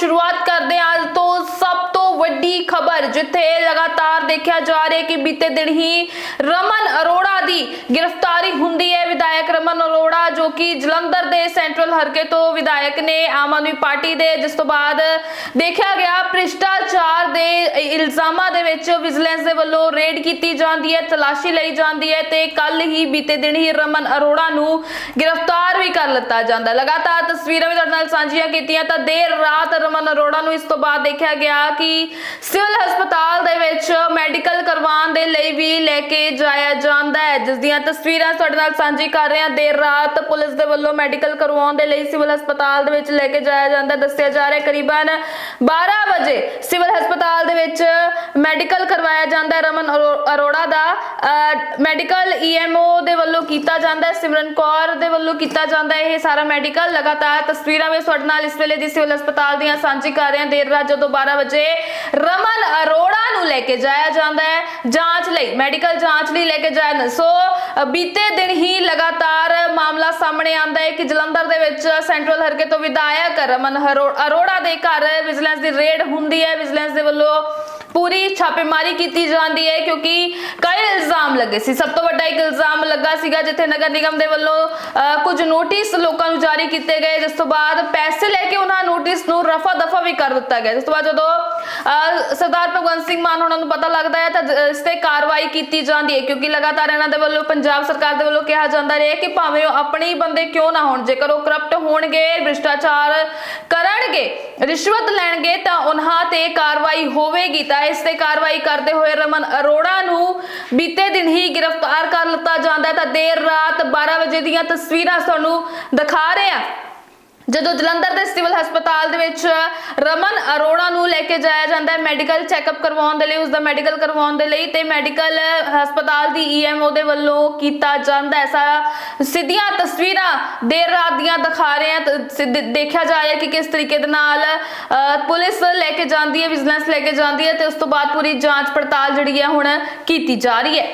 શરૂઆત ਜਿੱਥੇ ਲਗਾਤਾਰ ਦੇਖਿਆ ਜਾ ਰਿਹਾ ਕਿ ਬੀਤੇ ਦਿਨ ਹੀ ਰਮਨ ਅਰੋੜਾ ਦੀ ਗ੍ਰਿਫਤਾਰੀ ਹੁੰਦੀ ਹੈ। ਵਿਧਾਇਕ ਰਮਨ ਅਰੋੜਾ ਜੋ ਕਿ ਜਲੰਧਰ ਦੇ ਸੈਂਟਰਲ ਹਲਕੇ ਤੋਂ ਵਿਧਾਇਕ ਨੇ ਆਮ ਆਦਮੀ ਪਾਰਟੀ ਦੇ, ਜਿਸ ਤੋਂ ਬਾਅਦ ਦੇਖਿਆ ਗਿਆ ਭ੍ਰਿਸ਼ਟਾਚਾਰ ਦੇ ਇਲਜ਼ਾਮਾਂ ਦੇ ਵਿੱਚ ਵਿਜੀਲੈਂਸ ਦੇ ਵੱਲੋਂ ਰੇਡ ਕੀਤੀ ਜਾਂਦੀ ਹੈ, ਤਲਾਸ਼ੀ ਲਈ ਜਾਂਦੀ ਹੈ ਤੇ ਕੱਲ ਹੀ ਬੀਤੇ ਦਿਨ ਹੀ ਰਮਨ ਅਰੋੜਾ ਨੂੰ ਗ੍ਰਿਫਤਾਰ ਵੀ ਕਰ ਲਿੱਤਾ ਜਾਂਦਾ ਲਗਾਤਾਰ ਤਸਵੀਰਾਂ ਵੀ ਤੁਹਾਡੇ ਨਾਲ ਸਾਂਝੀਆਂ ਕੀਤੀਆਂ ਤਾਂ ਦੇਰ ਰਾਤ ਰਮਨ ਅਰੋੜਾ ਨੂੰ ਇਸ ਤੋਂ ਬਾਅਦ ਦੇਖਿਆ ਗਿਆ ਕਿ ਸਿਵਲ ਹਸਪਤਾਲ ਦੇ ਵਿੱਚ ਮੈਡੀਕਲ ਕਰਵਾਉਣ ਦੇ ਲਈ ਵੀ ਲੈ ਕੇ ਜਾਇਆ ਜਾਂਦਾ ਹੈ। ਜਿਸ ਦੀਆਂ ਤਸਵੀਰਾਂ ਤੁਹਾਡੇ ਨਾਲ ਸਾਂਝੀ ਕਰ ਰਹੇ ਹਾਂ। ਦੇਰ ਰਾਤ ਪੁਲਿਸ ਦੇ ਵੱਲੋਂ ਮੈਡੀਕਲ ਕਰਵਾਉਣ ਦੇ ਲਈ ਸਿਵਲ ਹਸਪਤਾਲ ਦੇ ਵਿੱਚ ਲੈ ਕੇ ਜਾਇਆ ਜਾਂਦਾ ਦੱਸਿਆ ਜਾ ਰਿਹਾ ਕਰੀਬਨ 12 ਵਜੇ ਸਿਵਲ ਹਸਪਤਾਲ ਦੇ ਵਿੱਚ ਮੈਡੀਕਲ ਕਰਵਾਇਆ ਜਾਂਦਾ ਹੈ। ਰਮਨ ਅਰੋੜਾ ਦਾ ਮੈਡੀਕਲ ਈਐਮਓ ਦੇ ਵੱਲੋਂ ਕੀਤਾ ਜਾਂਦਾ ਹੈ। ਸਿਮਰਨ ਕੌਰ ਦੇ ਵੱਲੋਂ ਕੀਤਾ ਜਾਂਦਾ ਹੈ। ਇਹ ਸਾਰਾ ਮੈਡੀਕਲ ਲਗਾਤਾਰ ਤਸਵੀਰਾਂ ਵਿੱਚ ਤੁਹਾਡੇ ਨਾਲ ਇਸ ਵੇਲੇ ਦੀ ਸਿਵਲ ਹਸਪਤਾਲ ਦੀਆਂ ਸਾਂਝੀ ਕਰ ਰਹੇ ਹਾਂ। ਦੇਰ ਰਾਤ ਜਦੋਂ 12 ਵਜੇ ਰਮਨ ਅਰੋੜਾ ਨੂੰ ਲੈ ਕੇ ਜਾਇਆ ਜਾਂਦਾ ਹੈ, ਜਾਂਚ ਲਈ, ਮੈਡੀਕਲ ਜਾਂਚ ਲਈ ਲੈ ਕੇ ਜਾਇਆ ਸੋ ਬੀਤੇ ਦਿਨ ਹੀ ਲਗਾਤਾਰ ਮਾਮਲਾ ਸਾਹਮਣੇ ਆਂਦਾ ਹੈ ਕਿ ਜਲੰਧਰ ਦੇ ਵਿੱਚ ਸੈਂਟਰਲ ਹਰਕੇ ਤੋਂ ਵਿਧਾਇਕ ਰਮਨ ਹਰੋ- ਅਰੋੜਾ ਦੇ ਘਰ ਵਿਜੀਲੈਂਸ ਦੀ ਰੇਡ ਹੁੰਦੀ ਹੈ। ਵਿਜੀਲੈਂਸ ਦੇ ਵੱਲੋਂ ਪੂਰੀ ਛਾਪੇਮਾਰੀ ਕੀਤੀ ਜਾਂਦੀ ਹੈ ਕਿਉਂਕਿ ਕਈ ਇਲਜ਼ਾਮ ਲੱਗੇ ਸੀ। ਸਭ ਤੋਂ ਵੱਡਾ ਇੱਕ ਇਲਜ਼ਾਮ ਲੱਗਾ ਸੀਗਾ ਜਿੱਥੇ ਨਗਰ ਨਿਗਮ ਦੇ ਵੱਲੋਂ ਕੁਝ ਨੋਟਿਸ ਲੋਕਾਂ ਨੂੰ ਜਾਰੀ ਕੀਤੇ ਗਏ, ਜਿਸ ਤੋਂ ਬਾਅਦ ਪੈਸੇ ਲੈ ਕੇ ਉਹਨਾਂ ਨੋਟਿਸ ਨੂੰ ਰਫਾ ਦਫਾ ਵੀ ਕਰ ਦਿੱਤਾ ਗਿਆ। ਜਿਸ ਤੋਂ ਬਾਅਦ ਜਦੋਂ ਸਰਦਾਰ ਭਗਵੰਤ ਸਿੰਘ ਮਾਨ ਉਹਨਾਂ ਨੂੰ ਪਤਾ ਲੱਗਦਾ ਹੈ ਤਾਂ ਇਸ ਤੇ ਕਾਰਵਾਈ ਕੀਤੀ ਜਾਂਦੀ ਹੈ ਕਿਉਂਕਿ ਲਗਾਤਾਰ ਇਹਨਾਂ ਦੇ ਵੱਲੋਂ, ਪੰਜਾਬ ਸਰਕਾਰ ਦੇ ਵੱਲੋਂ ਕਿਹਾ ਜਾਂਦਾ ਰਿਹਾ ਕਿ ਭਾਵੇਂ ਉਹ ਆਪਣੇ ਹੀ ਬੰਦੇ ਕਿਉਂ ਨਾ ਹੋਣ, ਜੇਕਰ ਉਹ ਕਰਪਟ ਹੋਣਗੇ, ਭ੍ਰਿਸ਼ਟਾਚਾਰ ਕਰਨਗੇ, ਰਿਸ਼ਵਤ ਲੈਣਗੇ ਤਾਂ ਉਹਨਾਂ ਤੇ ਕਾਰਵਾਈ ਹੋਵੇਗੀ ਤਾਂ ਇਸ ਤੇ ਕਾਰਵਾਈ ਕਰਦੇ ਹੋਏ ਰਮਨ ਅਰੋੜਾ ਨੂੰ ਬੀਤੇ ਦਿਨ ਹੀ ਗ੍ਰਿਫਤਾਰ ਕਰ ਲਿੱਤਾ ਜਾਂਦਾ ਹੈ। ਤਾਂ ਦੇਰ ਰਾਤ 12 ਵਜੇ ਦੀਆਂ ਤਸਵੀਰਾਂ ਤੁਹਾਨੂੰ ਦਿਖਾ ਰਹੇ ਆ ਜਦੋਂ ਜਲੰਧਰ ਦੇ ਸਿਵਲ ਹਸਪਤਾਲ ਦੇ ਵਿੱਚ ਰਮਨ ਅਰੋੜਾ ਨੂੰ ਲੈ ਕੇ ਜਾਇਆ ਜਾਂਦਾ ਹੈ ਮੈਡੀਕਲ ਚੈੱਕਅਪ ਕਰਵਾਉਣ ਦੇ ਲਈ ਉਸ ਦਾ ਮੈਡੀਕਲ ਕਰਵਾਉਣ ਦੇ ਲਈ ਤੇ ਮੈਡੀਕਲ ਹਸਪਤਾਲ ਦੀ ਈਐਮਓ ਦੇ ਵੱਲੋਂ ਕੀਤਾ ਜਾਂਦਾ ਹੈ। ਸਾਰਾ ਸਿੱਧੀਆਂ ਤਸਵੀਰਾਂ ਦੇਰ ਰਾਤ ਦੀਆਂ ਦਿਖਾ ਰਹੇ ਹਾਂ। ਤਾਂ ਦੇਖਿਆ ਜਾ ਰਿਹਾ ਕਿ ਕਿਸ ਤਰੀਕੇ ਦੇ ਨਾਲ ਪੁਲਿਸ ਲੈ ਕੇ ਜਾਂਦੀ ਹੈ, ਵਿਜੀਲੈਂਸ ਲੈ ਕੇ ਜਾਂਦੀ ਹੈ ਤੇ ਉਸ ਤੋਂ ਬਾਅਦ ਪੂਰੀ ਜਾਂਚ ਪੜਤਾਲ ਜਿਹੜੀ ਹੈ ਹੁਣ ਕੀਤੀ ਜਾ ਰਹੀ ਹੈ।